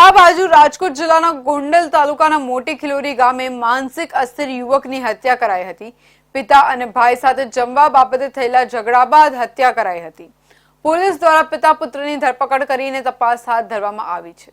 આ બાજુ રાજકોટ જિલ્લાના ગોંડલ તાલુકાના મોટી ખિલોરી ગામે માનસિક અસ્થિર યુવકની હત્યા કરાઈ હતી. પિતા અને ભાઈ સાથે જમવા બાબતે થયેલા ઝઘડા બાદ હત્યા કરાઈ હતી. પોલીસ દ્વારા પિતા પુત્રની ધરપકડ કરીને તપાસ હાથ ધરવામાં આવી છે.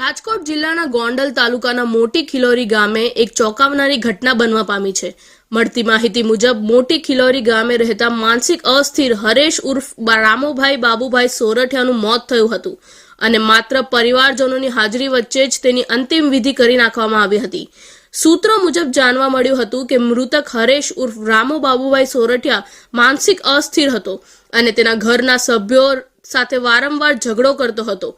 રાજકોટ જિલ્લાના ગોંડલ તાલુકાના મોટી ખિલોરી ગામે એક ચોંકાવનારી ઘટના બનવા પામી છે. મળતી માહિતી મુજબ, મોટી ખિલોરી ગામે રહેતા માનસિક અસ્થિર હરેશ ઉર્ફ રામોભાઈ બાબુભાઈ સોરઠિયાનું મોત થયું હતું અને માત્ર પરિવારજનોની હાજરી વચ્ચે જ તેની અંતિમ વિધિ કરી નાખવામાં આવી હતી. સૂત્રો મુજબ જાણવા મળ્યું હતું કે, મૃતક હરેશ ઉર્ફ રામો બાબુભાઈ સોરઠિયા માનસિક અસ્થિર હતો અને તેના ઘરના સભ્યો સાથે વારંવાર ઝઘડો કરતો હતો.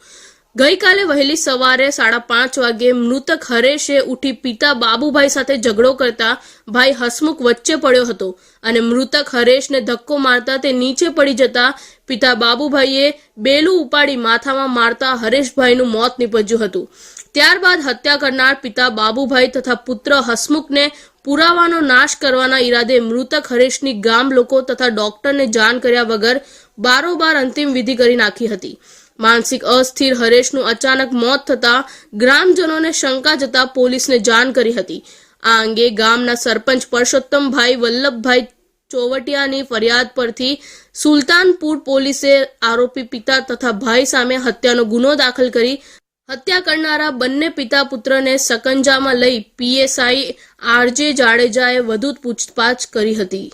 ગઈકાલે વહેલી સવારે સાડા પાંચ વાગે મૃતક હરેશે ઉઠી પિતા બાબુભાઈ સાથે ઝઘડો કરતા ભાઈ હસમુખ વચ્ચે પડ્યો હતો અને મૃતક હરેશને ધક્કો મારતા તે નીચે પડી જતા પિતા બાબુભાઈએ બેલું ઉપાડી માથામાં મારતા હરેશભાઈનું મોત નીપજ્યું હતું. ત્યારબાદ હત્યા કરનાર પિતા બાબુભાઈ તથા પુત્ર હસમુખને પુરાવાનો નાશ કરવાના ઈરાદે મૃતક હરેશની ગામ લોકો તથા ડોક્ટરને જાણ કર્યા વગર બારોબાર અંતિમ વિધિ કરી નાખી હતી. માનસિક અસ્થિર હરેશનું અચાનક મોત થતા ગ્રામજનોને શંકા જતા પોલીસને જાણ કરી હતી. આ અંગે ગામના સરપંચ પરસોત્તમભાઈ વલ્લભભાઈ ચોવટિયાની ફરિયાદ પરથી સુલતાનપુર પોલીસે આરોપી પિતા તથા ભાઈ સામે હત્યાનો ગુનો દાખલ કરી હત્યા કરનારા બંને પિતા પુત્રને સકંજામાં લઈ પીએસઆઈ આરજે જાડેજાએ વધુ પૂછતાછ કરી હતી.